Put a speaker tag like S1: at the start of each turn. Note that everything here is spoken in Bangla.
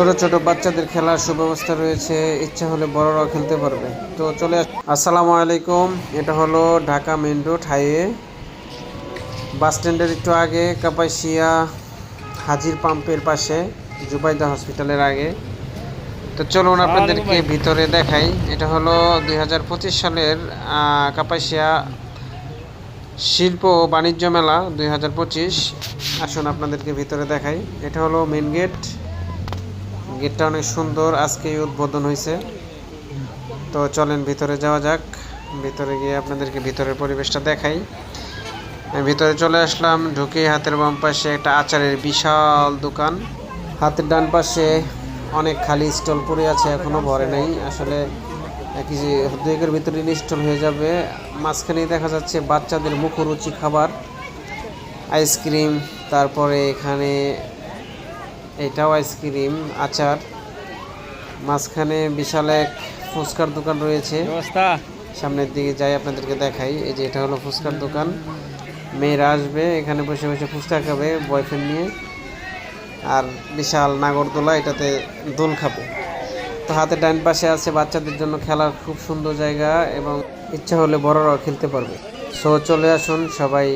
S1: ছোট ছোট বাচ্চাদের খেলার সুব্যবস্থা রয়েছে। ইচ্ছা হলে বড়রাও খেলতে পারবে। তো চলে আসসালামু আলাইকুম। এটা হলো Dhaka main road highway. Bus স্ট্যান্ডের একটু আগে কাপাসিয়া হাজির পাম্পের পাশে জুবাইদা হসপিটালের আগে। তো চলুন আপনাদেরকে ভিতরে দেখাই। এটা হলো দুই হাজার পঁচিশ সালের কাপাসিয়া শিল্প ও বাণিজ্য মেলা দুই হাজার পঁচিশ। আসুন আপনাদেরকে ভিতরে দেখাই। এটা হলো মেন গেট। গেটটা অনেক সুন্দর, আজকেই উদ্বোধন হয়েছে। তো চলেন, ভিতরে যাওয়া যাক। ভিতরে গিয়ে আপনাদেরকে ভিতরের পরিবেশটা দেখাই। ভিতরে চলে আসলাম, ঢুকে হাতের বাম পাশে একটা আচারের বিশাল দোকান। হাতের ডান পাশে অনেক খালি স্টল পড়ে আছে, এখনও ভরে নাই। আসলে কি যে দুয়েকের ভিতরে ইনস্টল হয়ে যাবে, মাঝখানেই দেখা যাচ্ছে বাচ্চাদের মুখরুচি খাবার, আইসক্রিম, তারপরে এখানে এটাও আইসক্রিম আচার। মাঝখানে বিশাল এক ফুচকার দোকান রয়েছে। সামনের দিকে যাই আপনাদেরকে দেখাই। এই যে এটা হলো ফুচকার দোকান। মেয়েরা আসবে এখানে বসে বসে ফুচকা খাবে বয়ফ্রেন্ড নিয়ে। আর বিশাল নাগরদোলা এটাতে দোল খাবে। তো হাতে ডান পাশে আছে বাচ্চাদের জন্য খেলার খুব সুন্দর জায়গা এবং ইচ্ছা হলে বড়রাও খেলতে পারবে। সো চলে আসুন সবাই